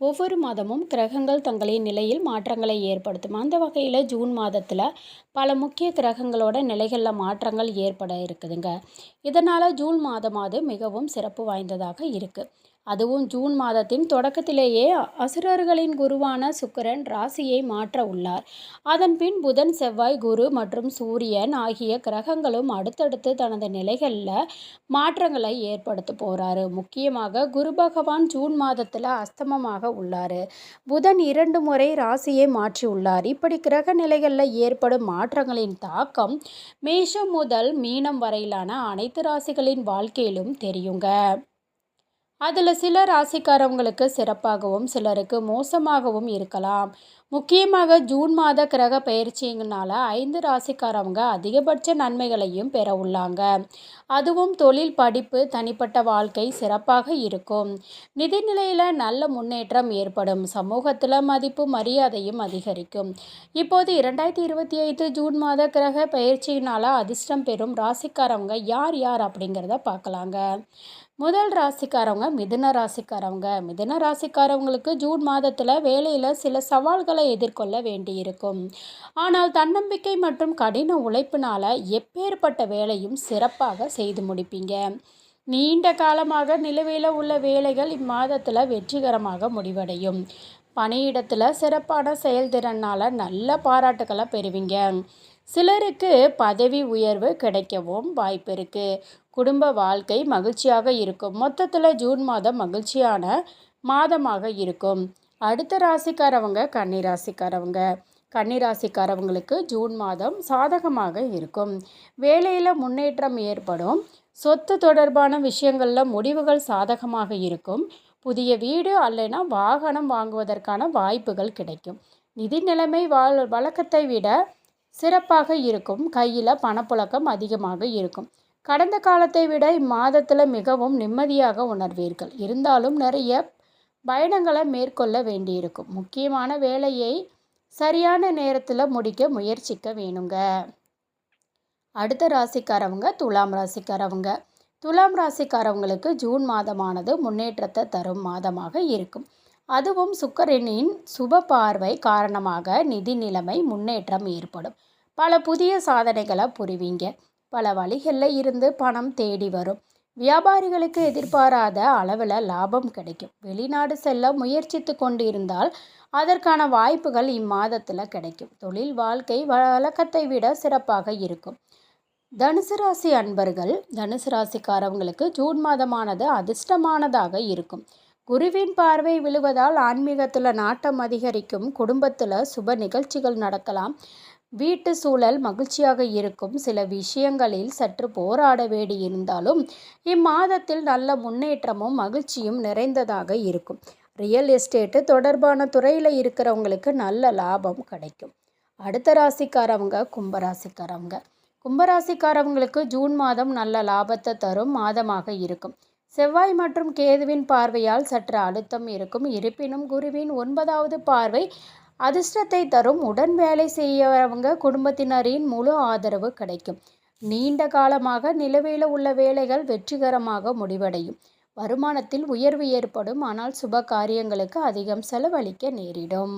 ஒவ்வொரு மாதமும் கிரகங்கள் தங்களின் நிலையில் மாற்றங்களை ஏற்படுத்தும். அந்த வகையில் ஜூன் மாதத்தில் பல முக்கிய கிரகங்களோட நிலைகளில் மாற்றங்கள் ஏற்பட இருக்குதுங்க. இதனால் ஜூன் மாதமாவது மிகவும் சிறப்பு வாய்ந்ததாக இருக்குது அதுவும் ஜூன் மாதத்தின் தொடக்கத்திலேயே அசுரர்களின் குருவான சுக்கிரன் ராசியை மாற்ற உள்ளார். அதன் பின் புதன் செவ்வாய் குரு மற்றும் சூரியன் ஆகிய கிரகங்களும் அடுத்தடுத்து தனது நிலைகளில் மாற்றங்களை ஏற்படுத்த போகிறாரு முக்கியமாக குரு பகவான் ஜூன் மாதத்தில் அஸ்தமமாக உள்ளார். புதன் இரண்டு முறை ராசியை மாற்றி உள்ளார். இப்படி கிரக நிலைகளில் ஏற்படும் மாற்றங்களின் தாக்கம் மேஷம் முதல் மீனம் வரையிலான அனைத்து ராசிகளின் வாழ்க்கையிலும் தெரியுங்க. அதில் சில ராசிக்காரவங்களுக்கு சிறப்பாகவும் சிலருக்கு மோசமாகவும் இருக்கலாம். முக்கியமாக ஜூன் மாத கிரக பயிற்சிங்கனால ஐந்து ராசிக்காரவங்க அதிகபட்ச நன்மைகளையும் பெற உள்ளாங்க. அதுவும் தொழில் படிப்பு தனிப்பட்ட வாழ்க்கை சிறப்பாக இருக்கும். நிதிநிலையில் நல்ல முன்னேற்றம் ஏற்படும். சமூகத்தில் மதிப்பு மரியாதையும் அதிகரிக்கும். இப்போது இரண்டாயிரத்தி இருபத்தி ஐந்து ஜூன் மாத கிரக பயிற்சியினால் அதிர்ஷ்டம் பெறும் ராசிக்காரவங்க யார் யார் அப்படிங்கிறத பார்க்கலாங்க. முதல் ராசிக்காரவங்க மிதுன ராசிக்காரவங்க. மிதுன ராசிக்காரவங்களுக்கு ஜூன் மாதத்தில் வேலையில் சில சவால்களை எதிர்கொள்ள வேண்டியிருக்கும். ஆனால் தன்னம்பிக்கை மற்றும் கடின உழைப்பினால் எப்பேற்பட்ட வேலையும் சிறப்பாக செய்து முடிப்பீங்க. நீண்ட காலமாக நிலுவையில் உள்ள வேலைகள் இம்மாதத்தில் வெற்றிகரமாக முடிவடையும். பணியிடத்தில் சிறப்பான செயல்திறனால் நல்ல பாராட்டுகளை பெறுவீங்க. சிலருக்கு பதவி உயர்வு கிடைக்கவும் வாய்ப்பு இருக்குது குடும்ப வாழ்க்கை மகிழ்ச்சியாக இருக்கும். மொத்தத்தில் ஜூன் மாதம் மகிழ்ச்சியான மாதமாக இருக்கும். அடுத்த ராசிக்காரவங்க கன்னி ராசிக்காரவங்க. கன்னி ராசிக்காரவங்களுக்கு ஜூன் மாதம் சாதகமாக இருக்கும். வேலையில் முன்னேற்றம் ஏற்படும். சொத்து தொடர்பான விஷயங்களில் முடிவுகள் சாதகமாக இருக்கும். புதிய வீடு அல்லனா வாகனம் வாங்குவதற்கான வாய்ப்புகள் கிடைக்கும். நிதி நிலைமை வாழ் வழக்கத்தை விட சிறப்பாக இருக்கும். கையில் பணப்புழக்கம் அதிகமாக இருக்கும். கடந்த காலத்தை விட இம்மாதத்தில் மிகவும் நிம்மதியாக உணர்வீர்கள். இருந்தாலும் நிறைய பயணங்களை மேற்கொள்ள வேண்டியிருக்கும். முக்கியமான வேலையை சரியான நேரத்தில் முடிக்க முயற்சிக்க வேணுங்க. அடுத்த ராசிக்காரவங்க துலாம் ராசிக்காரவங்க. துலாம் ராசிக்காரவங்களுக்கு ஜூன் மாதமானது முன்னேற்றத்தை தரும் மாதமாக இருக்கும். அதுவும் சுக்கரனின் சுப பார்வை காரணமாக நிதி நிலைமை முன்னேற்றம் ஏற்படும். பல புதிய சாதனைகளை புரிவீங்க. பல வழிகளில் இருந்து பணம் தேடி வரும். வியாபாரிகளுக்கு எதிர்பாராத அளவில் லாபம் கிடைக்கும். வெளிநாடு செல்ல முயற்சித்து கொண்டு இருந்தால் அதற்கான வாய்ப்புகள் இம்மாதத்தில் கிடைக்கும். தொழில் வாழ்க்கை வழக்கத்தை விட சிறப்பாக இருக்கும். தனுசு ராசி அன்பர்கள் தனுசு ராசிக்காரவங்களுக்கு ஜூன் மாதமானது அதிர்ஷ்டமானதாக இருக்கும். குருவின் பார்வை விழுவதால் ஆன்மீகத்தில் நாட்டம் அதிகரிக்கும். குடும்பத்தில் சுப நிகழ்ச்சிகள் நடக்கலாம். வீட்டு சூழல் மகிழ்ச்சியாக இருக்கும். சில விஷயங்களில் சற்று போராட வேண்டி இருந்தாலும் இம்மாதத்தில் நல்ல முன்னேற்றமும் மகிழ்ச்சியும் நிறைந்ததாக இருக்கும். ரியல் எஸ்டேட்டு தொடர்பான துறையில் இருக்கிறவங்களுக்கு நல்ல லாபம் கிடைக்கும். அடுத்த ராசிக்காரவங்க கும்பராசிக்காரவங்க. கும்பராசிக்காரவங்களுக்கு ஜூன் மாதம் நல்ல லாபத்தை தரும் மாதமாக இருக்கும். செவ்வாய் மற்றும் கேதுவின் பார்வையால் சற்று அழுத்தம் இருக்கும். இருப்பினும் குருவின் ஒன்பதாவது பார்வை அதிர்ஷ்டத்தை தரும். உடன் வேலை செய்யறவங்க குடும்பத்தினரின் முழு ஆதரவு கிடைக்கும். நீண்ட காலமாக நிலுவையில் உள்ள வேலைகள் வெற்றிகரமாக முடிவடையும். வருமானத்தில் உயர்வு ஏற்படும். ஆனால் சுப காரியங்களுக்கு அதிகம் செலவழிக்க நேரிடும்.